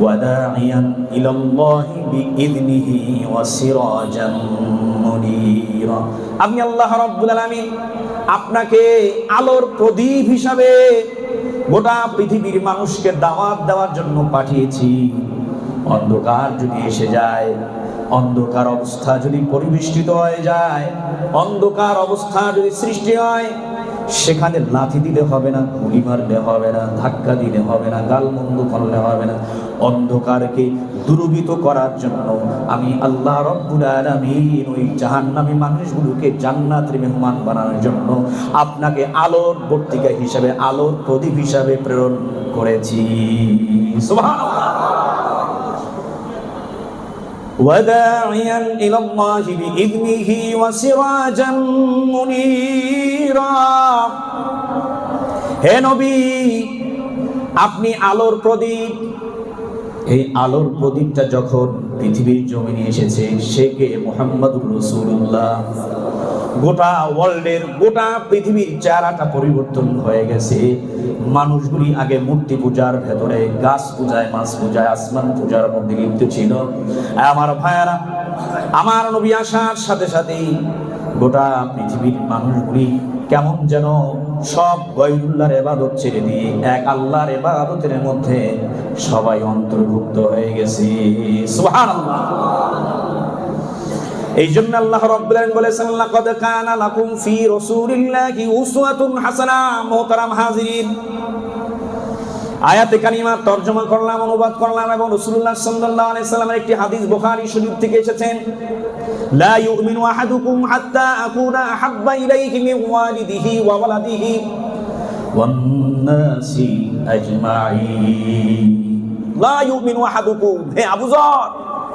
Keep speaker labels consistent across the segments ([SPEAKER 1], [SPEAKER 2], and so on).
[SPEAKER 1] وداعيا إلى الله بإذنه وسراجا منيرا আমি আল্লাহ রাব্বুল আলামিন আপনাকে আলোর প্রদীপ হিসাবে গোটা পৃথিবীর মানুষকে দাওয়াত দেওয়ার জন্য পাঠিয়েছি অন্ধকার যদি এসে যায় অন্ধকার অবস্থা যদি পরিবেষ্টিত হয়ে যায় অন্ধকার অবস্থা যদি সৃষ্টি হয় সেখানে লাথি দিলে হবে না, গুলি মারলে হবে না, ধাক্কা দিলে হবে না, গালমন্দ করলে হবে না। অন্ধকারকে দূরীভূত করার জন্য আমি আল্লাহ রব্বুল আলামিন ওই জাহান্নামী মানুষগুলোকে জান্নাতের মেহমান বানানোর জন্য আপনাকে আলোর বর্তিকা হিসাবে, আলোর প্রদীপ হিসাবে প্রেরণ করেছি। সুবহানাল্লাহ। وداعيا إلى الله بإذنه وسراجا منيرا হে নবী আপনি আলোর প্রদীপ এই আলোর প্রদীপটা যখন পৃথিবীর জমিনে এসেছে সে কে মোহাম্মদুর রসুল্লাহ গোটা ওয়ার্ল্ডের গোটা পৃথিবীর চেহারাটা পরিবর্তন হয়ে গেছে। মানুষগুলি আগে মূর্তি পূজার ভেতরে, গাছ পূজায়, মাছ পূজায়, আসমান পূজার মধ্যে লিপ্ত ছিল। আমার ভাইয়ারা, আমার নবী আসার সাথে সাথেই গোটা পৃথিবীর মানুষগুলি কেমন যেন সব গৈরুল্লাহর এবাদত ছেড়ে দিয়ে, এক আল্লাহর এবাদতের মধ্যে সবাই অন্তর্ভুক্ত হয়ে গেছে। সুবহানাল্লাহ। এই জন্য আল্লাহ রাব্বুল আলামিন বলেছেন, লাকাদ কানা লাকুম ফি রাসূলিল্লাহি উসওয়াতুন হাসানা। মুহতারাম হাজিরিন, আয়াতে কারিমা তর্জমা করলাম, অনুবাদ করলাম এবং রাসূলুল্লাহ সাল্লাল্লাহু আলাইহি সাল্লামের একটি হাদিস বুখারী শরীফ থেকে এসেছেন, লা ইউমিনু আহাদুকুম হাত্তা আকুনা আহাব্বা ইলাইহি মিন ওয়ালিদিহি ওয়া ওয়ালাদিহি ওয়ান নাসি আজমাইন লা ইউমিনু আহাদুকুম, হে আবু যর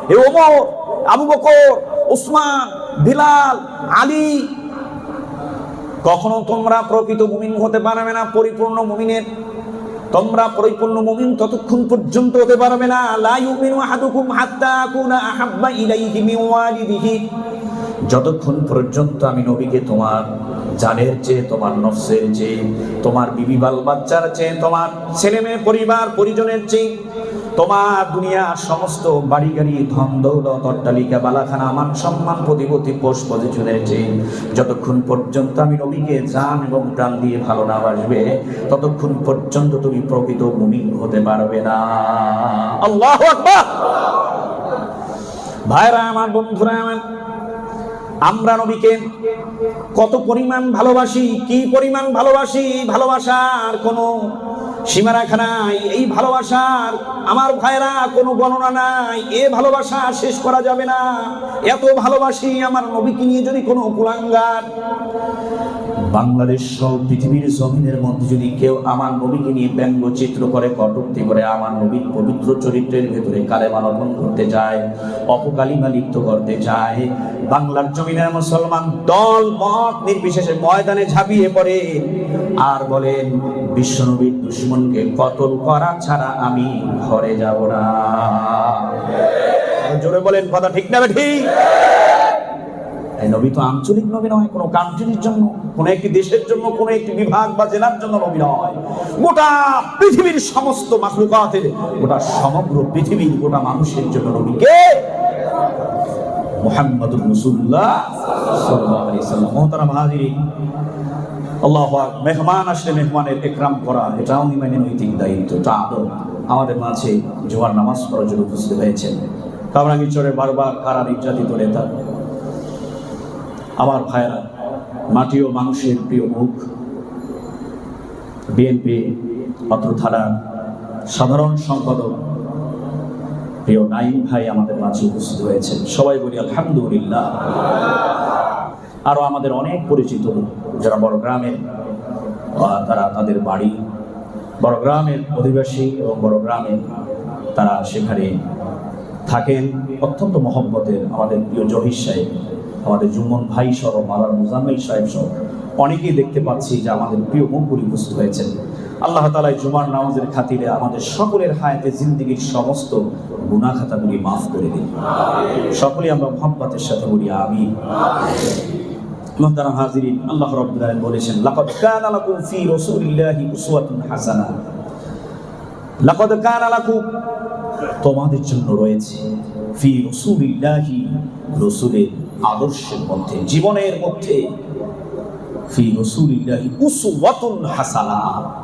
[SPEAKER 1] হে ওমর, আবু বকর উসমান, বিলাল, আলী। কখনো তোমরা প্রকৃত মুমিন হতে পারবে না, পরিপূর্ণ মুমিনের। তোমরা পরিপূর্ণ মুমিন ততক্ষণ পর্যন্ত হতে পারবে না। লা ইউমিনু আহাদুকুম হাত্তা আকুনা আহাব্বা ইলাইহি মিন ওয়ালিদিহি। যতক্ষণ পর্যন্ত আমি নবীকে তোমার জানের চেয়ে, তোমার নফসের চেয়ে, তোমার বিবি বাল বাচ্চার চেয়ে, তোমার ছেলে মেয়ে, পরিবার, পরিজনের চেয়ে, তোমার দুনিয়ার সমস্ত বাড়ি গাড়ি ধন দৌলত, অট্টালিকা, বালাখানা, মান সম্মান প্রতিপতি পোষ পজিশনের চেয়ে, যতক্ষণ পর্যন্ত আমি নবীকে জান এবং প্রাণ দিয়ে ভালো না বাসবে, ততক্ষণ পর্যন্ত তুমি প্রকৃত মুমিন হতে পারবে না। আল্লাহ ভাইরা, আমার বন্ধুরা, আমার আমরা নবীকে কত পরিমাণ ভালোবাসি, কি পরিমাণ ভালোবাসি, ভালোবাসার কোনো সীমারেখা নাই। এই ভালোবাসার আমার ভাইরা কোনো গণনা নাই, এ ভালোবাসা শেষ করা যাবে না। এত ভালোবাসি আমার নবীকে নিয়ে যদি কোনো কুলাঙ্গার বাংলাদেশ সহ পৃথিবীর জমিনের মধ্যে যদি কেউ আমার নবীকে নিয়ে ব্যঙ্গ চিত্র করে, কটূক্তি করে, আমার নবীর পবিত্র চরিত্রের ভেতরে কালেমা রোপণ করতে যায়, অপকালিমা লিপ্ত করতে চায় বাংলার জমিনের মুসলমান দল, মত নির্বিশেষে ময়দানে ঝাঁপিয়ে পড়ে। আর বলেন বিশ্বনবীর দুশ্মনকে কতল করা ছাড়া আমি ঘরে যাব না। জোরে বলেন, কথা ঠিক না ঠিক? এই নবী তো আঞ্চলিক নবী নয়, কোনো কান্ট্রির জন্য, কোনো একটি দেশের জন্য, কোনো একটি বিভাগ বা জেলার জন্য নবী নয়। গোটা পৃথিবীর সমস্ত মাখলুকাতের গোটা সমগ্র পৃথিবীর গোটা মানুষের জন্য নবী কে? মুহাম্মদুর সাল্লাম মোহতারাম হাজিরিন, আল্লাহ মেহমান আসলে মেহমানের একরাম করা, এটাও ইমানে নৈতিক দায়িত্ব, এটা আমাদের মাঝে জোয়ার নামাজ পড়ার জন্য উপস্থিত হয়েছেন। কামরাঙ্গিচরে বারবার কারা নির্যাতিত নেতা আমার ভাইয়েরা মাটি ও মানুষের প্রিয় মুখ বিএনপি অত্র থানার সাধারণ সম্পাদক, প্রিয় নাইম ভাই আমাদের মাঝে উপস্থিত হয়েছেন সবাই বলি আলহামদুলিল্লাহ। আরও আমাদের অনেক পরিচিত যারা বড় গ্রামের তারা তাদের বাড়ি, বড় গ্রামের অধিবাসী এবং বড় গ্রামে তারা সেখানে থাকেন। অত্যন্ত মহব্বতের আমাদের প্রিয় জহির সাহেব। আমাদের জুমন ভাই সহ মালার মুজাম্মিল সাহেব সহ অনেকেই দেখতে পাচ্ছি যে আমাদের প্রিয় মুখগুলি উপস্থিত হয়েছেন। আল্লাহ তালা জুমার নামাজের খাতিরে আমাদের সকলের হায়াতে জিন্দিগির সমস্ত গুণা খাতাগুলি মাফ করে দিন। সকলে আমরা মোহাম্মতের সাথে বলি আমি মোহতারাম হাজিরিন, আল্লাহ রাব্বুল বলেছেন, লাকাদ কানা লাকুম ফি রাসূলিল্লাহি উসওয়াতুন হাসানাহ লাকাদ কানা লাকুম তোমাদের জন্য রয়েছে, ফি রসুলিল্লাহি রসুলের আদর্শের মধ্যে, জীবনের মধ্যে। হাসানা।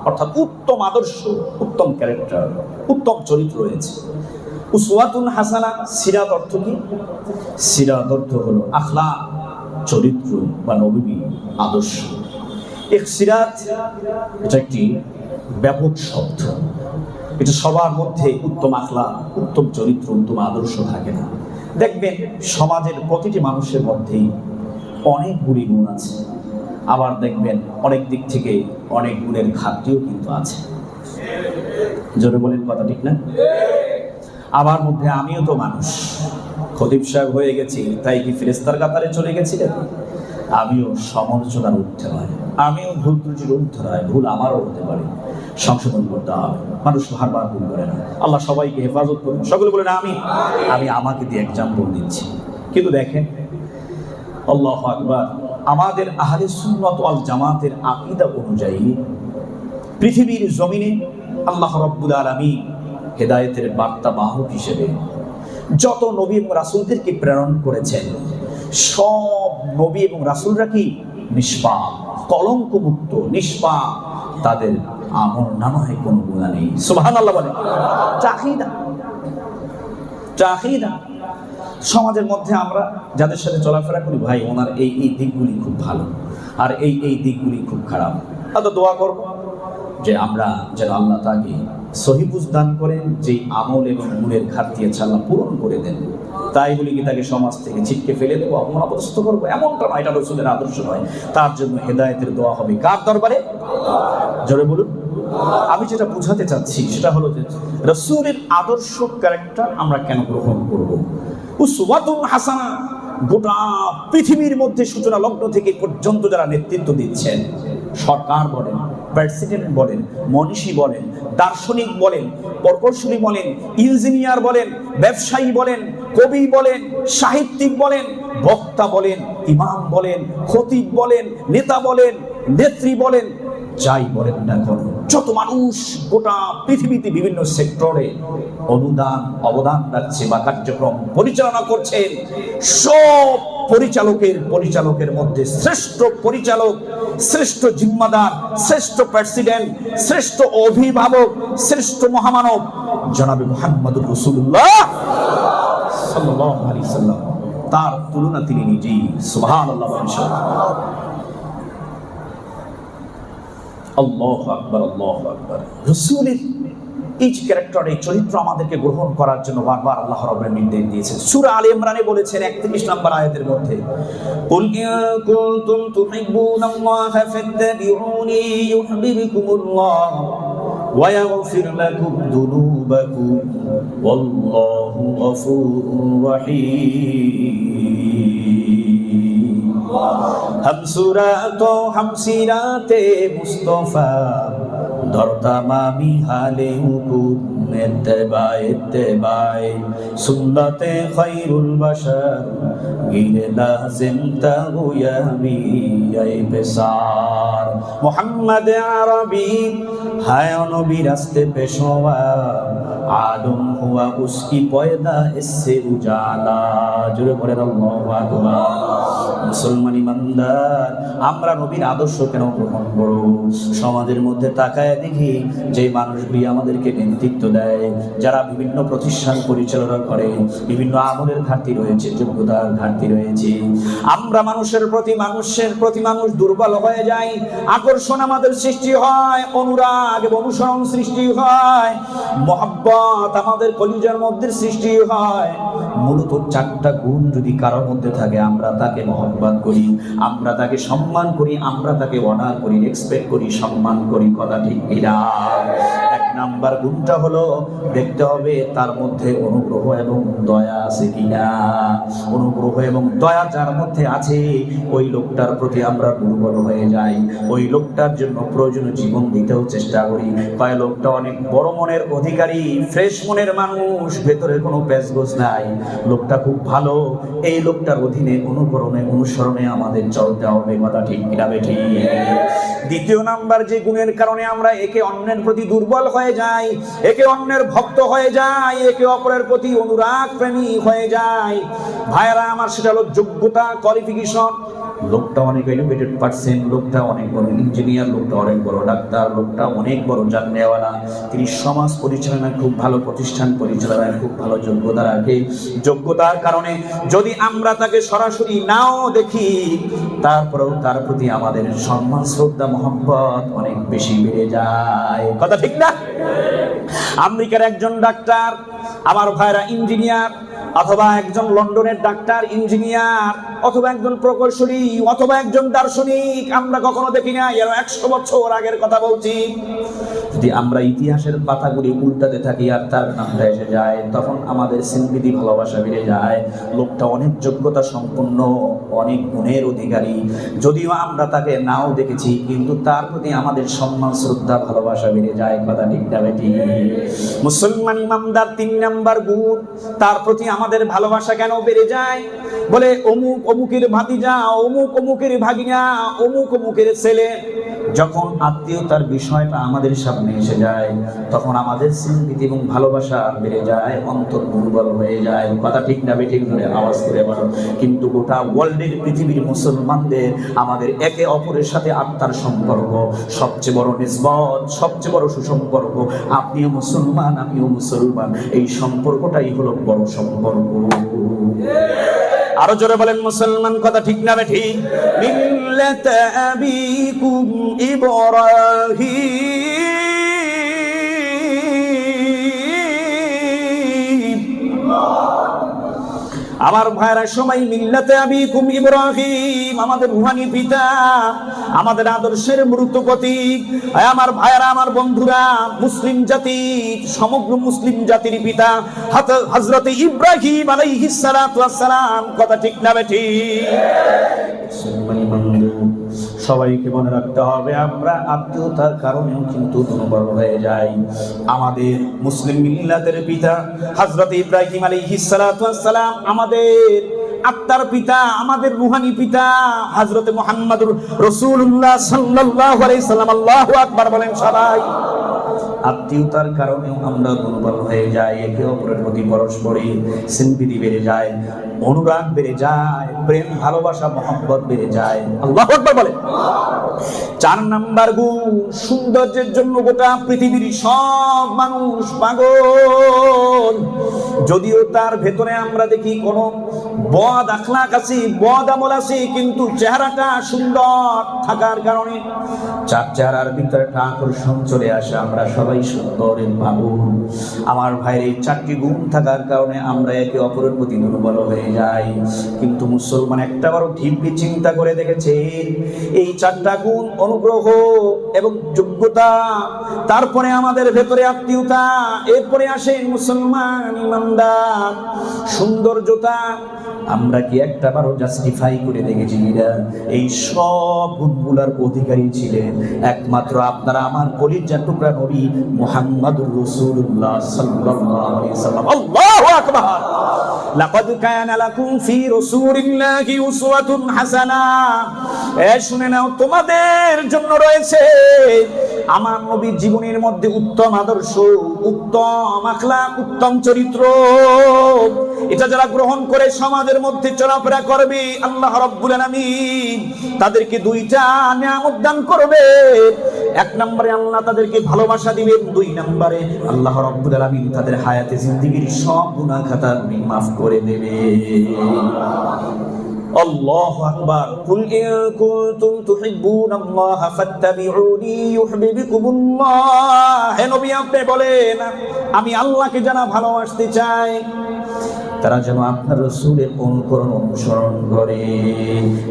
[SPEAKER 1] অর্থাৎ উত্তম আদর্শ, উত্তম ক্যারেক্টার, উত্তম চরিত্র রয়েছে। উসওয়াতুন হাসানা, সিরাত অর্থ কি? সিরাত অর্থ হলো আখলা চরিত্র বা নবী আদর্শ। এক সিরাত, এটা একটি ব্যাপক শব্দ। এটা সবার মধ্যে উত্তম আখলা উত্তম চরিত্র, উত্তম আদর্শ থাকে না। দেখবেন, সমাজের প্রতিটি মানুষের মধ্যেই অনেকগুলি গুণ আছে। আবার দেখবেন, অনেক দিক থেকে অনেক গুণের ঘাটতিও কিন্তু আছে। জোরে বলেন কথা ঠিক না? আমার মধ্যে আমিও তো মানুষ। খতিব সাহেব হয়ে গেছি, তাই কি ফেরেস্তার কাতারে চলে গেছিলেন আমিও সমালোচনার উঠতে হয় আমিও ভুল ত্রুটির উঠতে হয় ভুল আমারও হতে পারে। সংশোধন করতে হবে। মানুষ বারবার ভুল করে না। আল্লাহ সবাইকে হেফাজত করুন। সকলে বলে না আমি আমি আমাকে দিয়ে এক্সাম্পল দিচ্ছি। কিন্তু দেখেন, আল্লাহ আকবার, আমাদের আহলে সুন্নত ওয়াল জামাতের আকিদা অনুযায়ী পৃথিবীর জমিনে আল্লাহ রব্বুল আলামিন হেদায়েতের বার্তা বাহক হিসেবে যত নবী এবং রাসূলদেরকে প্রেরণ করেছেন, সব নবী এবং রাসূলরা কি নিষ্পাপ কলঙ্ক মুক্ত নিষ্পাপ, তাদের আমল নামায় কোনো গুণা নেই। সুবহানাল্লাহ বলে। চাহিদা। চাহিদা। সমাজের মধ্যে আমরা যাদের সাথে চলাফেরা করি ভাই ওনার এই এই দিকগুলি খুব ভালো। আর এই এই দিকগুলি খুব খারাপ। হয়তো দোয়া করব যে আমরা যেন আল্লাহ তাকে সহিবুজ দান করেন যেই আমল এবং গুণের ঘাটতি আছে আল্লাহ পূরণ করে দেন। তাই বলি কি তাকে সমাজ থেকে ছিটকে ফেলে দেবো অপমানপদস্থ করব, এমনটা নয় এটা রসুলের আদর্শ নয়। তার জন্য হেদায়েতের দোয়া হবে কার দরবারে? জোরে বলুন। আমি যেটা বুঝাতে চাচ্ছি সেটা হলো যে রসুলের আদর্শ ক্যারেক্টার আমরা কেন গ্রহণ করব? উসওয়াতুন হাসানা গোটা পৃথিবীর মধ্যে সূচনা লগ্ন থেকে পর্যন্ত যারা নেতৃত্ব দিচ্ছেন, সরকার বলেন প্রেসিডেন্ট বলেন, মনীষী বলেন দার্শনিক বলেন, প্রকৌশলী বলেন, ইঞ্জিনিয়ার বলেন, ব্যবসায়ী বলেন, কবি বলেন, সাহিত্যিক বলেন, বক্তা বলেন, ইমাম বলেন, খতিব বলেন, নেতা বলেন, নেত্রী বলেন, যাই বলেন না কেন, যত মানুষ গোটা পৃথিবীতে বিভিন্ন সেক্টরে অনুদান, অবদান রাখছে বা কার্যক্রম পরিচালনা করছেন, সব পরিচালকের পরিচালকের মধ্যে শ্রেষ্ঠ পরিচালক, শ্রেষ্ঠ জিম্মাদার, শ্রেষ্ঠ প্রেসিডেন্ট, শ্রেষ্ঠ অভিভাবক, শ্রেষ্ঠ মহামানব, জনাবে মোহাম্মদুর রসুল্লাহ তার তুলনা তিনি নিজেই, সুবহানাল্লাহ আল্লাহ আকবর আল্লাহ আকবর। রসুলের ইচ ক্যারেক্টার এই চরিত্র আমাদেরকে গ্রহণ করার জন্য বারবার আল্লাহ রবের নির্দেশ দিয়েছে সুরা আলী ইমরানে বলেছেন একত্রিশ নম্বর আয়াতের মধ্যে হামসুরা তো হামসিরাতে মুস্তফা হালে হুকুম এত্তেবায় এত্তেবায় সুন্নতে খৈরুল বাশার গিরে লাজিম তাগুয়াবি আই বেসার। মোহাম্মদ আরবি, হায় নবী রাস্তে পেশোয়া, আদম হুয়া উসকি পয়দা এসে উজালা। জুড়ে করে আল্লাহু আকবার। মুসলমান ইমানদার, আমরা নবীর আদর্শ কেন গ্রহণ করব? সমাজের মধ্যে তাকায় দেখি যে মানুষগুলি আমাদেরকে নেতৃত্ব দেয়, যারা বিভিন্ন প্রতিষ্ঠান পরিচালনা করে, বিভিন্ন আমলের ঘাটতি রয়েছে, যোগ্যতার ঘাটতি রয়েছে। আমরা মানুষের প্রতি মানুষের প্রতি মানুষ দুর্বল হয়ে যাই, আকর্ষণ আমাদের সৃষ্টি হয়, অনুরাগ এবং অনুসরণ সৃষ্টি হয়, মহাব্বত আমাদের কলিজার মধ্যে সৃষ্টি হয়। মূলত চারটা গুণ যদি কারোর মধ্যে থাকে, আমরা তাকে মহব্বত করি। আমরা তাকে সম্মান করি, আমরা তাকে অনার করি রেসপেক্ট করি, সম্মান করি, কথা ঠিক কিনা এক নাম্বার গুণটা হলো দেখতে হবে তার মধ্যে অনুগ্রহ এবং দয়া আছে কিনা। অনুগ্রহ এবং দয়া যার মধ্যে আছে, ওই লোকটার প্রতি আমরা দুর্বল হয়ে যাই। ওই লোকটার জন্য প্রয়োজনীয় জীবন দিতেও চেষ্টা করি। কয় লোকটা অনেক বড় মনের অধিকারী, ফ্রেশ মনের মানুষ ভেতরে কোনো প্যাচগোছ নাই। লোকটা খুব ভালো, এই লোকটার অধীনে অনুকরণে, অনুসরণে আমাদের চলতে হবে, কথা ঠিক কিনা বেঠি দ্বিতীয় নাম্বার যে গুণের কারণে আমরা একে অন্যের প্রতি দুর্বল হয়ে হয়ে যায়, একে অন্যের ভক্ত হয়ে যায়, একে অপরের প্রতি অনুরাগ প্রেমী হয়ে যায়। ভাইয়েরা, আমার সেটা হলো যোগ্যতা কোয়ালিফিকেশন লোকটা অনেক এডুকেটেড পার্সন লোকটা অনেক বড় ইঞ্জিনিয়ার লোকটা অনেক বড় ডাক্তার, লোকটা অনেক বড় জানেওয়ালা তিনি সমাজ পরিচালনায় খুব ভালো প্রতিষ্ঠান পরিচালনায় খুব ভালো যোগ্যতা রাখে। যোগ্যতার কারণে যদি আমরা তাকে সরাসরি নাও দেখি, তারপরেও তার প্রতি আমাদের সম্মান, শ্রদ্ধা, মহব্বত অনেক বেশি বেড়ে যায়। কথা ঠিক না? আমেরিকার একজন ডাক্তার আমার ভাইরা ইঞ্জিনিয়ার। অথবা একজন লন্ডনের ডাক্তার, ইঞ্জিনিয়ার, অথবা একজন প্রকৌশলী, অথবা একজন দার্শনিক, আমরা কখনো দেখি না এর একশো বছর আগের কথা বলছি। যদি আমরা ইতিহাসের পাতাগুলি উল্টাতে থাকি আর তার নামটা এসে যায়, তখন আমাদের স্মৃতি ভালোবাসা বেড়ে যায়। লোকটা অনেক যোগ্যতা সম্পন্ন, অনেক গুণের অধিকারী। যদিও আমরা তাকে নাও দেখেছি, কিন্তু তার প্রতি আমাদের সম্মান, শ্রদ্ধা, ভালোবাসা বেড়ে যায়। কথা ঠিক না বেটি? মুসলমান ইমামদার তিন নাম্বার গুণ, তার প্রতি আমাদের ভালোবাসা কেন বেড়ে যায়? বলে, অমুক অমুকের ভাতিজা, অমুক অমুকের ভাগিনা, অমুক অমুকের ছেলে। যখন আত্মীয়তার বিষয়টা আমাদের সামনে এসে যায়, তখন আমাদের স্মৃতি এবং ভালোবাসা বেড়ে যায়, অন্তর দুর্বল হয়ে যায়। কথা ঠিক না বেঠিক ধরে আওয়াজ করে বলো, কিন্তু গোটা ওয়ার্ল্ডের পৃথিবীর মুসলমানদের, আমাদের একে অপরের সাথে আত্মার সম্পর্ক, সবচেয়ে বড় নিসবত, সবচেয়ে বড় সুসম্পর্ক। আপনিও মুসলমান, আমিও মুসলমান। এই সম্পর্কটাই হলো বড় সম্পর্ক। আরও জোরে বলেন মুসলমান কথা ঠিক না ঠিক? মিল্লাত আবিকুম ইব্রাহিম। আমার ভাইরা সবাই মিল্লাতে আবিকুম ইব্রাহিম, আমাদের রুহানি পিতা, আমাদের আদর্শের মৃত প্রতীক। আমার ভাইরা, আমার বন্ধুরা, মুসলিম জাতি, সমগ্র মুসলিম জাতির পিতা হজরত ইব্রাহিম আলাইহিস সালাম। কথা ঠিক না বেঠি মুসলমানি বন্ধু সবাইকে মনে রাখতে হবে, আমরা আত্মীয়তার কারণেও কিন্তু দুর্বল হয়ে যাই। আমাদের মুসলিম মিল্লাতের পিতা হজরত ইব্রাহিম আলী হিসালাম আমাদের আত্মার পিতা আমাদের রুহানি পিতা মুহাম্মদুর রাসূলুল্লাহ সাল্লাল্লাহু আলাইহি সাল্লাম আল্লাহু আকবার বলেন সবাই। আত্মীয়তার কারণেও আমরা দুর্বল হয়ে যাই একে অপরের প্রতি পরস্পরই সিম্পিতি বেড়ে যায় অনুরাগ বেড়ে যায় প্রেম ভালোবাসা মহব্বত বেড়ে যায়। আল্লাহ আকবার বলে। চার নাম্বার গুণ সৌন্দর্যের জন্য গোটা পৃথিবীর সব মানুষ পাগল। যদিও তার ভেতরে আমরা দেখি কোনো বদ আখলাক আছে, বদ আমল আছে, কিন্তু চেহারাটা সুন্দর থাকার কারণে চার চেহারার ভিতরে একটা আকর্ষণ চলে আসে, আমরা সবাই সুন্দরের পাগল আমার ভাইয়ের এই চারটি গুণ থাকার কারণে আমরা একে অপরের প্রতি দুর্বল হয়ে যাই। কিন্তু মুসলমান একটা বড় ঠিকই চিন্তা করে দেখেছে, এই চারটা গুণ অনুগ্রহ এবং যোগ্যতা, তারপরে আমাদের ভেতরে আত্মীয়তা, এরপরে আসেন মুসলমান ইমানদার সৌন্দর্যতা আমরা কি একটা বারো জাস্টিফাই করে দেখেছি এই সব গুণগুলার অধিকারী ছিলেন একমাত্র আপনারা, আমার কলিজার টুকরা নবী মোহাম্মদুর রসুল্লাহ সাল্লাহ আকবার। লাকাদ কানা লাকুম ফি রাসূলিল্লাহি উসওয়াতুন হাসানা। এ, শুনে নাও, তোমাদের জন্য রয়েছে আমার নবীর জীবনের মধ্যে উত্তম আদর্শ, উত্তম আখলাক, উত্তম চরিত্র। এটা যারা গ্রহণ করে সমাজের মধ্যে চলাফেরা করবে, আল্লাহ রাব্বুল আলামিন তাদেরকে দুইটা নিয়ামত দান করবে। এক নম্বরে আল্লাহ তাদেরকে ভালোবাসা দিবেন দুই নম্বরে আল্লাহ রাব্বুল আলামিন তাদের হায়াতে জিন্দেগীর সব গুনাহ খাতা মাফ করে দেবে الله أكبر قل إن كنتم تحبون الله فاتبعوني يحببكم الله হে নবী আপনি বলেন আমি আল্লাহকে যারা ভালোবাসতে চাই তারা যেন আপনার রসুলের অনুকরণ অনুসরণ করে।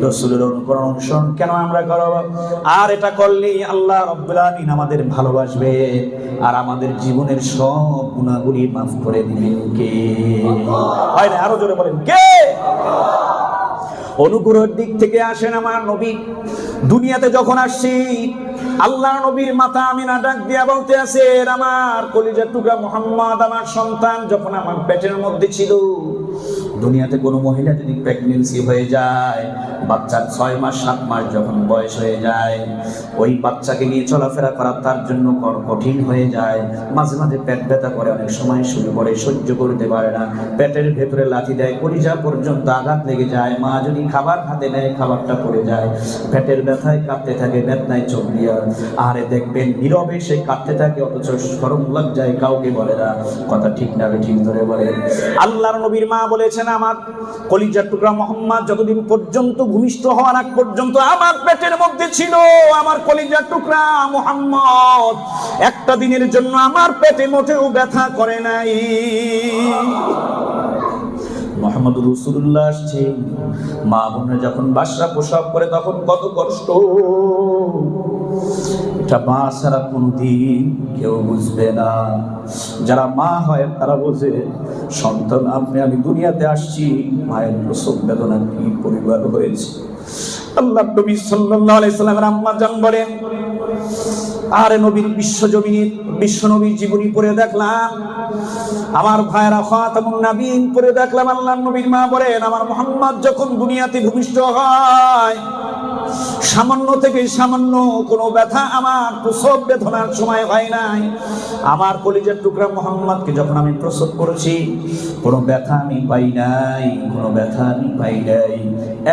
[SPEAKER 1] রসুলের অনুকরণ অনুসরণ কেন আমরা করব? আর এটা করলেই আল্লাহ রব্বুল আমাদের ভালোবাসবে। আর আমাদের জীবনের সব গুণাগুলি মাফ করে দিবেন কে? হয় আরও জোরে বলেন, কে? অনুগ্রহের দিক থেকে আসেন আমার নবী। দুনিয়াতে যখন আসছি আল্লাহ নবীর মাথা আমিনা ডাক দিয়া বলতে আসেন আমার কলিজা টুকরা মোহাম্মদ, আমার সন্তান। যখন আমার পেটের মধ্যে ছিল দুনিয়াতে কোনো মহিলা যদি প্রেগনেন্সি হয়ে যায়, বাচ্চার ছয় মাস, সাত মাস যখন বয়স হয়ে যায়, ওই বাচ্চাকে নিয়ে চলাফেরা করা তার জন্য কঠিন হয়ে যায়। মাঝে মাঝে পেট ব্যথা করে, অনেক সময় শুরু করে সহ্য করতে পারে না। পেটের ভেতরে লাথি দেয়, কলিজা পর্যন্ত আঘাত লেগে যায়। মা যদি খাবার হাতে নেয়, খাবারটা পড়ে যায়। পেটের ব্যথায় কাঁদতে থাকে, বেদনায় চোখ দিয়া। আরে দেখবেন, নীরবে সে কাঁদতে থাকে, অথচ সরম লজ্জায় কাউকে বলে না। কথা ঠিক না ঠিক ধরে বলে। আল্লাহর নবীর মা বলেছেন আমার কলিজার টুকরা মোহাম্মদ যতদিন পর্যন্ত ভূমিষ্ঠ হওয়ার আগ পর্যন্ত আমার পেটের মধ্যে ছিল আমার কলিজার টুকরা মোহাম্মদ। একটা দিনের জন্য আমার পেটে মোটেও ব্যথা করে নাই। মোহাম্মদ রসুল্লাহ আসছে। মা বোনের যখন বাসা প্রসব করে তখন কত কষ্ট। এটা মা ছাড়া কোনদিন কেউ বুঝবে না। যারা মা হয় তারা বোঝে। সন্তান, আপনি, আমি দুনিয়াতে আসছি, মায়ের প্রসব বেদনা কি পরিবার হয়েছে। আল্লাহ নবী সাল্লাল্লাহু আলাইহি সাল্লামের আম্মা জান বলেন, আরে নবীর বিশ্ব নবীর জীবনী পড়ে দেখলাম, আমার ভাইরা খাতামুন নাবিন পড়ে দেখলাম আল্লাহ নবীর মা বলেন, আমার মোহাম্মদ যখন দুনিয়াতে ভূমিষ্ঠ হয় সামান্য থেকে সামান্য, কোনো ব্যথা আমার, প্রসব বেদনার সময় হয় নাই। আমার কলিজের টুকরা মোহাম্মদকে যখন আমি প্রসব করেছি, কোনো ব্যথা আমি পাই নাই, কোনো ব্যথা আমি পাই নাই।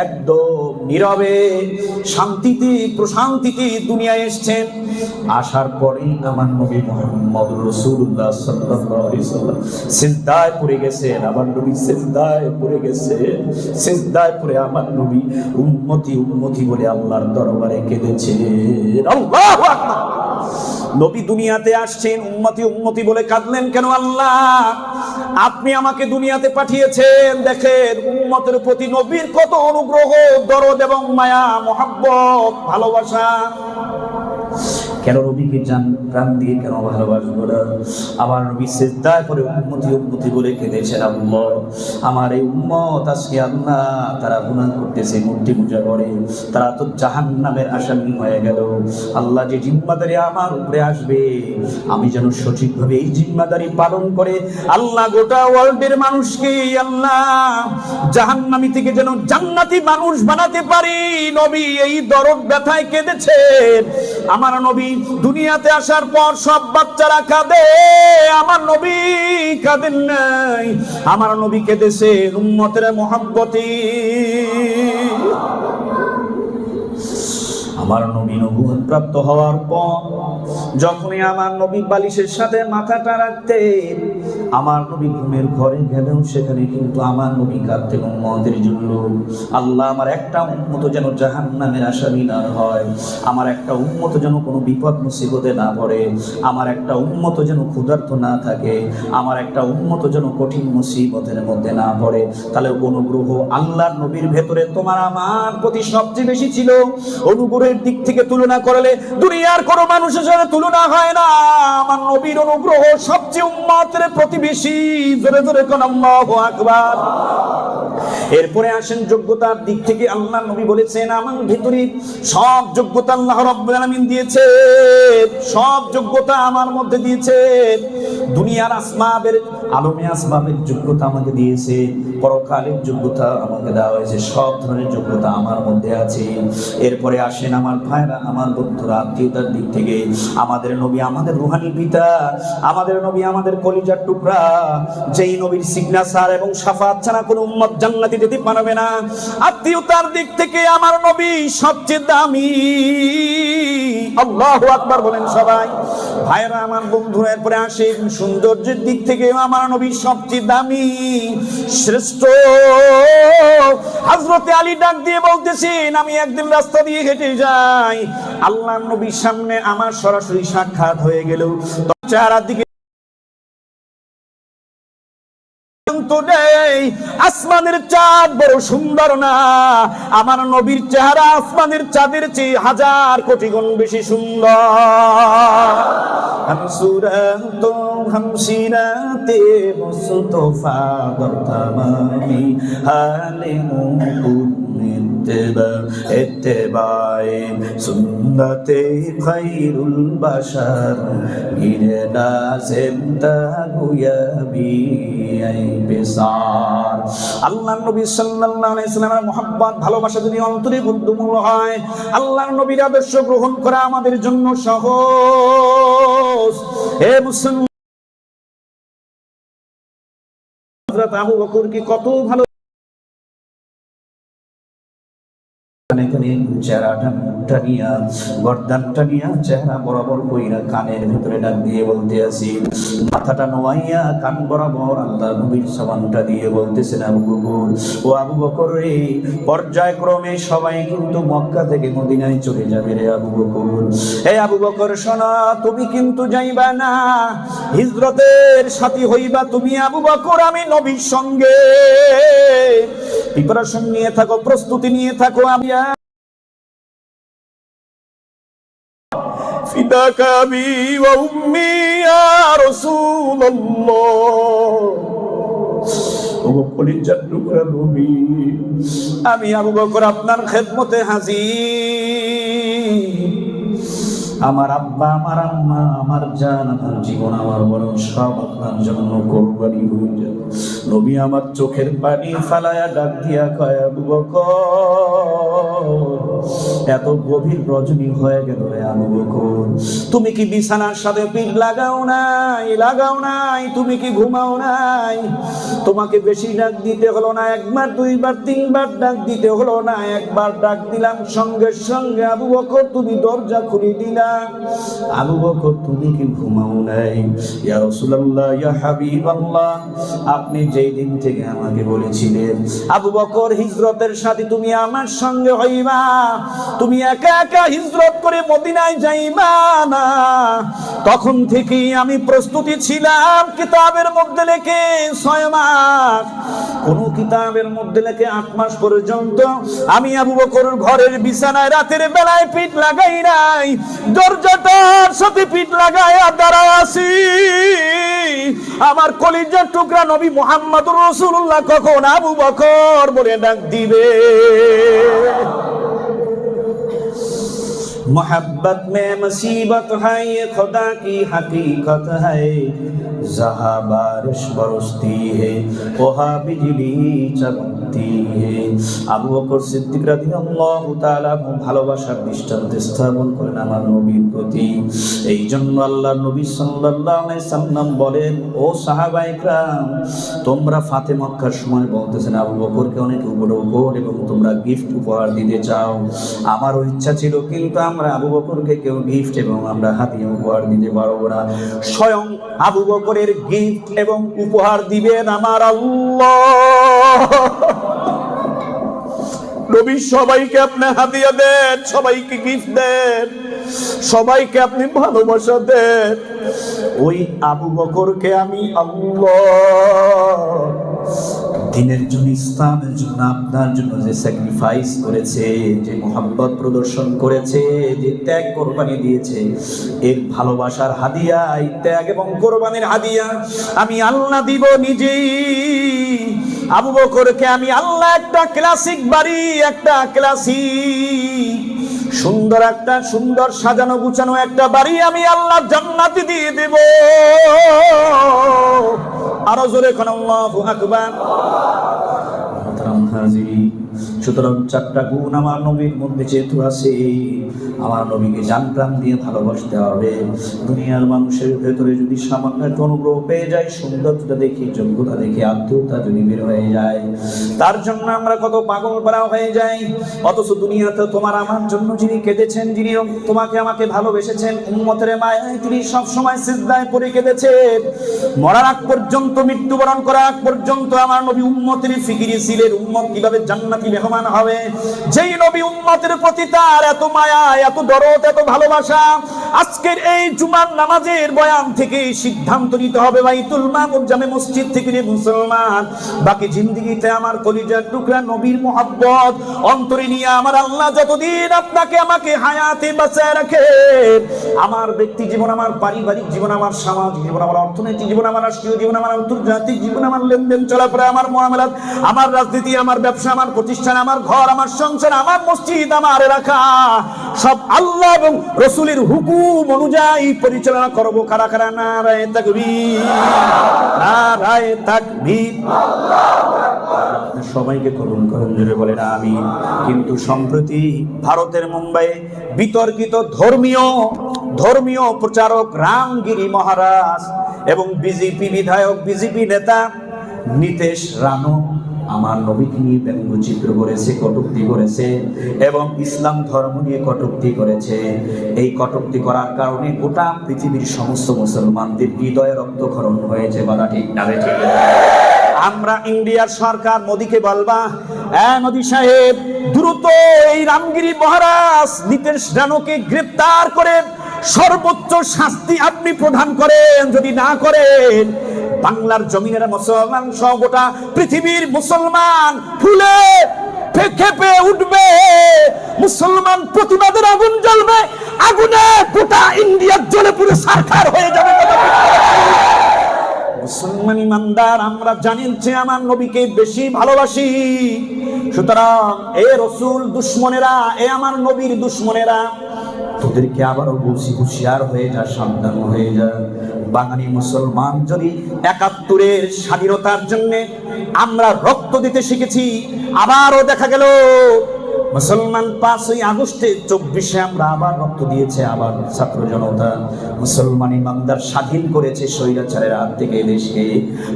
[SPEAKER 1] একদম নীরবে, শান্তিতে, প্রশান্তিতে দুনিয়ায় এসছেন। আসার পরেই আমার নবী মোহাম্মদ রসুল্লাহ সাল্লাম সিজদায় পড়ে গেছেন, আমার নবী সিজদায় পড়ে গেছে সিজদায় পড়ে আমার নবী উম্মতি উম্মতি বলে আল্লাহর দরবারে কেঁদেছে নবী দুনিয়াতে আসছেন উন্মতি উন্মতি বলে কাঁদলেন, কেন আল্লাহ? আপনি আমাকে দুনিয়াতে পাঠিয়েছেন, দেখেন উন্মতের প্রতি নবীর কত অনুগ্রহ, দরদ এবং মায়া, মহাব্বত, ভালোবাসা। কেন রবিকে জান প্রাণ দিয়ে কেন ভালোবাসবো না? আমার নবী সেজদায় করে উন্মতি উন্মতি বলে কেঁদেছেন আল্লাহ। আমার এই উম্মত আজকে আল্লাহ তারা গুনাহ করতেছে, মূর্তি পূজা করে। তারা তো জাহান নামের আসামি হয়ে গেল। আল্লাহ যে জিম্মাদারি আমার উপরে আসবে, আমি যেন সঠিকভাবে এই জিম্মাদারি পালন করে আল্লাহ গোটা ওয়ার্ল্ডের মানুষকে আল্লাহ জাহান্নামি থেকে যেন জান্নাতি মানুষ বানাতে পারি। নবী এই দরদ ব্যথায় কেঁদেছেন। আমার নবী দুনিয়াতে আসার পর সব বাচ্চারা কাঁদে, আমার নবী কাঁদেন নাই, আমার নবীকে কেঁদেছে উম্মতের মহাব্বতী। আমার নবী নবুয়ত প্রাপ্ত হওয়ার পর, যখনই আমার নবী বালিশের সাথে মাথাটা রাখতেন আমার নবী ঘুমের ঘরে গেলেও সেখানে কিন্তু আমার নবী কাঁদতেন উম্মতের জন্য আল্লাহ আমার একটা উন্মত যেন জাহান নামের আসামি না হয়, আমার একটা উন্মত যেন কোনো বিপদ মুসিবতে না পড়ে, আমার একটা উন্মত যেন ক্ষুধার্ত না থাকে, আমার একটা উন্মত যেন কঠিন মুসিবতের মধ্যে না পড়ে। তাহলে অনুগ্রহ আল্লাহর নবীর ভেতরে তোমার আমার প্রতি সবচেয়ে বেশি ছিল। অনুগ্রহের দিক থেকে তুলনা করলে দুনিয়ার কোনো মানুষের সাথে তুলনা হয় না। আমার নবীর অনুগ্রহ সবচেয়ে উম্মাতের প্রতিবেশী। জোরে জোরে কোন আল্লাহু আকবার। এরপরে আসেন যোগ্যতার দিক থেকে আল্লাহ নবী বলেছেন, আমার ভিতরে সব যোগ্যতা আল্লাহ রাব্বুল আলামিন দিয়েছে, সব যোগ্যতা আমার মধ্যে দিয়েছে। দুনিয়ার আসমাবের, আলমে আসবাবের যোগ্যতা আমাকে দিয়েছে, পরকালের যোগ্যতা আমাকে দেওয়া হয়েছে, সব ধরনের যোগ্যতা আমার মধ্যে আছে। এরপরে আসেন আমার ভাইরা, আমার বন্ধুরা, আত্মীয়তার দিক থেকে, আমাদের নবী আমাদের রুহানি পিতা, আমাদের নবী আমাদের কলিজার টুকরা, যেই নবীর সিগনেচার এবং সাফাত ছাড়া কোনো উম্মত জান্নাতে যেতে পারবে না আত্মীয়তার দিক থেকে আমার নবী সবচেয়ে দামি। আল্লাহু আকবার বলেন সবাই। ভাইরা আমার বন্ধুরা, এরপরে আসেন। সৌন্দর্যের দিক থেকে আমার নবী সবচেয়ে দামি, শ্রেষ্ঠ। হজরতে আলী ডাক দিয়ে বলতেছেন, আমি একদিন রাস্তা দিয়ে হেঁটে যাই। আল্লাহ নবীর সামনে আমার সরাসরি সাক্ষাৎ হয়ে গেল। চেহারার দিকে তো নেই। আসমানের চাঁদ বড় সুন্দর না। আমার নবীর চেহারা আসমানের চাঁদের চেয়ে হাজার কোটি গুণ বেশি সুন্দর। হামসুরাত হামসিরাতে মুস্তফা বর্তমানি হালে মুকুমিন اتباع سنت خير البشر بي اي بسار ভালোবাসা যদি অন্তরে বন্ধুমূল হয়, আল্লাহর নবীর আদর্শ গ্রহণ করা আমাদের জন্য সহজ। হে মুসলমান, হযরত আবু বকর কি কত ভালো কানে কানে চেহারাটা মুখটা নিয়া, গর্দানটা নিয়া চেহারা বরাবর কইরা কানের ভিতরে ডাক দিয়ে বলতে আসি, মাথাটা নোয়াইয়া কান বরাবর আল্লাহ নবীর সাবানটা দিয়ে বলতেছেন আবু বকর, ও আবু বকর রে, পর্যায়ক্রমে সবাই কিন্তু মক্কা থেকে মদিনায় চলে যাবে রে আবু বকর। হে আবু বকর, শোনা, তুমি কিন্তু যাইবা না, হিজরতের সাথী হইবা তুমি আবু বকর, আমি নবীর সঙ্গে। প্রিপারেশন নিয়ে থাকো, প্রস্তুতি নিয়ে থাকো, আমি فداك أبي وأمي يا رسول الله ওগো কলিজার টুকরা নবী আমি আবু বকর আপনার খেদমতে হাজির আমার আব্বা আমার আম্মা আমার জান আমার জীবন আমার বড় সব আপনার জন্য কোরবানি হয়ে যায় নবী আমার চোখের পানি ফালায়া ডাক দিয়া কয় আবু বকর এত গভীর রজনী হয়ে গেল রে আবু তুমি কি বিছানার সাথে পিঠ লাগাও নাই? লাগাও নাই। তুমি কি ঘুমাও নাই? তোমাকে বেশি ডাক দিতে হলো না, একবার, দুইবার, তিনবার ডাক দিতে হলো না, একবার ডাক দিলাম সঙ্গে সঙ্গে, আবু বকর, তুমি দরজা খুলে দিলা। আবু বকর, তুমি কি ঘুমাও নাই? ইয়া রাসূলুল্লাহ, ইয়া হাবিবাল্লাহ। আপনি যেই দিন থেকে আমাকে বলেছিলেন, আবু বকর, হিজরতের সাথে তুমি আমার সঙ্গে হইবা তুমি একা একা হিজরত করে মদিনায় যাইবা না। তখন থেকেই আমি প্রস্তুতি ছিলাম কিতাবের মধ্যে লেখে ছয় মাস। কোন কিতাবের মধ্যে লেখে আট মাস পর্যন্ত আমি আবু বকর ঘরের বিছানায় রাতের বেলায় পিঠ লাগাই নাই। দরজাটার সাথে পিঠ লাগাইয়া দাঁড়ায় আছি। আমার কলিজার টুকরা নবী মোহাম্মদ রসুল্লাহ কখন আবু বকর বলে ডাক দিবে? मोहब्बत में मुसीबत है ये खुदा की हकीकत है जहाँ बारिश बरसती है वहाँ बिजली चमकती है আবু বকর সিদ্দিক রাদিয়াল্লাহু তাআলা ভালোবাসার দৃষ্টান্ত স্থাপন করেন আমার নবীর প্রতি। এই জন্য আল্লাহ নবী সাল্লাল্লাহু আলাইহি সাল্লাম বলেন, ও সাহাবা ইকরাম, তোমরা ফাতে মক্কার সময় বলতেছেন, আবু বকরকে অনেক উপরে উপর এবং তোমরা গিফট উপহার দিতে চাও। আমারও ইচ্ছা ছিল, কিন্তু আমরা আবু বকরকে কেউ গিফট এবং আমরা হাতিয়ে উপহার দিতে পারব না। স্বয়ং আবু বকরের গিফট এবং উপহার দিবেন আমার আল্লাহ। সবাইকে আপনি হাদিয়া দেন, সবাইকে গিফট দেন, সবাইকে আপনি ভালোবাসা দেন। ওই আবু বকরকে আমি আল্লাহ দিনের জন্য, ইসলামের জন্য, আপনার জন্য যে স্যাক্রিফাইস করেছে, যে মোহাব্বত প্রদর্শন করেছে, যে ত্যাগ কোরবানি দিয়েছে, এর ভালোবাসার হাদিয়া, এই ত্যাগ এবং কোরবানির হাদিয়া আমি আল্লাহ দিব নিজেই। আবু বকরকে আমি আল্লাহ একটা ক্লাসিক বাড়ি, একটা ক্লাসিক সুন্দর একটা, সুন্দর সাজানো, গুছানো একটা বাড়ি আমি আল্লাহ জান্নাতি দিয়ে দেব। আরও জোরে এখন আল্লাহু আকবার। সুতরাং চারটা গুণ আমার নবীর মধ্যে যেহেতু আছে, আমার নবীকে জান প্রাণ দিয়ে ভালোবাসতে হবে। দুনিয়ার মানুষের ভেতরে যদি সামান্য একটা অনুগ্রহ পেয়ে যায় সৌন্দর্যতা দেখি যোগ্যতা দেখি, আত্মীয়তা যদি বের হয়ে যায়, তার জন্য আমরা কত পাগল পারা হয়ে যাই। অথচ দুনিয়াতে তোমার আমার জন্য যিনি কেঁদেছেন যিনি তোমাকে আমাকে ভালোবেসেছেন, উম্মতের মায়ায় তিনি সবসময় সিদ্ধায় পড়ে কেঁদেছেন মরার আগ পর্যন্ত, মৃত্যুবরণ করার আগ পর্যন্ত আমার নবী উম্মতের ফিকিরি ছিলেন উম্মত কীভাবে জান্নাতি মেহমান হবে। যেই নবী উম্মতের প্রতি তার এত মায়া এত দরদ এত ভালোবাসা আজকের এই জুমার নামাজের বয়ান থেকে সিদ্ধান্ত নিতে হবে, বাইতুল মামুদ জামে মসজিদ থেকে রে মুসলমান। বাকি জিন্দিগিতে আমার কলিজার টুকরা নবীর মোহাব্বত। অন্তরে নিয়ে আমার আল্লাহ যতদিন আপনাকে, আমাকে হায়াতে বাঁচায় রাখে। আমার ব্যক্তি জীবন, আমার পারিবারিক জীবন, আমার সামাজিক জীবন, আমার অর্থনৈতিক জীবন, আমার রাষ্ট্রীয় জীবন, আমার আন্তর্জাতিক জীবন, আমার লেনদেন, চলাফেরা, আমার মহামেলাত, আমার রাজনীতি, আমার ব্যবসা, আমার প্রতিষ্ঠান, আমার ঘর, আমার সংসার, আমার মসজিদ, আমার এলাকা। সব আল্লাহ এবং রসুলের হুকুম অনুযায়ী পরিচালনা করব কারা কারা না রায় তাকবীর। না তাকবীর সবাইকে করুন করুন জুড়ে বলেন আমি কিন্তু সম্প্রতি ভারতের মুম্বাইয়ে বিতর্কিত ধর্মীয় ধর্মীয় প্রচারক রামগিরি মহারাজ এবং বিজেপি বিধায়ক, বিজেপি নেতা নিতেশ রানু আমার নবীকে নিয়ে ব্যঙ্গচিত্র করেছে, কটুক্তি করেছে এবং ইসলাম ধর্ম নিয়ে কটুক্তি করেছে? এই কটুক্তি করার কারণে গোটা পৃথিবীর সমস্ত মুসলমানদের হৃদয়ে রক্তক্ষরণ হয়েছে বলা ঠিক না ঠিক? আমরা ইন্ডিয়ার সরকার, মোদীকে বলবা হ্যাঁ মোদী সাহেব, দ্রুত এই রামগিরি মহারাজ নিতেশ রানুকে গ্রেপ্তার করে সর্বোচ্চ শাস্তি আপনি প্রদান করেন। যদি না করেন বাংলার জমিনের মুসলমান সহ গোটা পৃথিবীর মুসলমান ফুলে খেপে উঠবে। মুসলমান প্রতিবাদের আগুন জ্বলবে। আগুনে গোটা ইন্ডিয়ার জ্বলে পুরো সারখার হয়ে যাবে। মুসলমান ইমানদার, আমরা জানি যে আমার নবীকে বেশি ভালোবাসি। সুতরাং, এ রসুল দুশ্মনেরা, এ আমার নবীর দুশ্মনেরা তোদেরকে আবারও বলছি, হুঁশিয়ার হয়ে যা, সাবধান হয়ে যা। বাঙালি মুসলমান যদি একাত্তরের স্বাধীনতার জন্য আমরা রক্ত দিতে শিখেছি, আবারও দেখা গেল, মুসলমান পাঁচই আগস্টে চব্বিশে আমরা আবার রক্ত দিয়েছে আবার ছাত্র জনতা। মুসলমান ইমানদার স্বাধীন করেছে স্বৈরাচারের হাত থেকে দেশকে।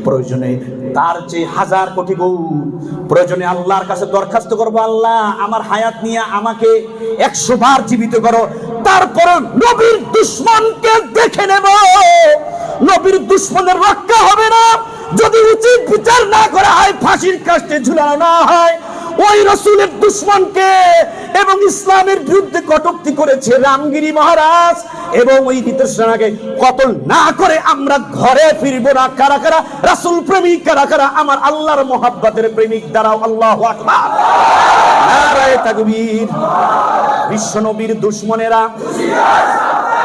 [SPEAKER 1] প্রয়োজনে তার যে হাজার কোটি গৌর প্রয়োজনে আল্লাহর কাছে দরখাস্ত করব, আল্লাহ আমার হায়াত নিয়ে আমাকে একশো বার জীবিত করো। তারপর নবীর দুশ্মনকে দেখে নেব। নবীর দুশ্মনের রক্ষা হবে না। যদি উচিত বিচার না করা হয়, ফাঁসির কাস্টে ঝুলানো না হয়, ওই রসুলের দুশ্মনকে এবং ইসলামের বিরুদ্ধে কটুক্তি করেছে রামগিরি মহারাজ এবং ওই নীতিশানাকে কতল না করে আমরা ঘরে ফিরবো না। কারা কারা? রাসুল প্রেমিক, কারা কারা? আমার আল্লাহর মোহাব্বতের প্রেমিক। দ্বারাও আল্লাহ আকবার। নারায়ে তাকবীর। বিশ্বনবীর দুশ্মনেরা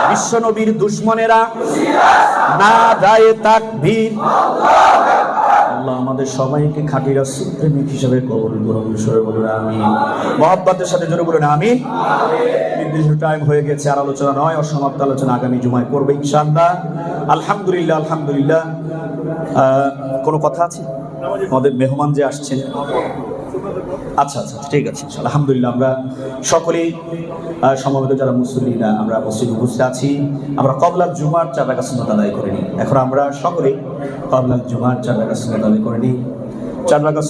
[SPEAKER 1] বিশ্বনবীর দুশ্মনেরা না দায়ে তাকবীর। আল্লাহ আমাদের সবাইকে খাঁটি রাসূল, প্রেমিক হিসেবে কবুল করুন বলুন আমি মহব্বতের সাথে জোরে বলুন আমি নির্দিষ্ট টাইম হয়ে গেছে, আর আলোচনা নয়, অসমাপ্ত আলোচনা আগামী জুমায় করবে, ইনশাআল্লাহ। আলহামদুলিল্লাহ আলহামদুলিল্লাহ। কোনো কথা আছে? আমাদের মেহমান যে আসছেন। আচ্ছা আচ্ছা ঠিক আছে। আলহামদুলিল্লাহ, আমরা সকলেই সমবেত যারা মুসলিমরা আমরা মসজিদ উপস্থিত আছি। আমরা কবলাল জুমার চার টাকা সুন্নত আদায় করে নিই এখন আমরা সকলেই কবলাল জুমার চার টাকা সুন্নত আদায় করে নিই চার টাকা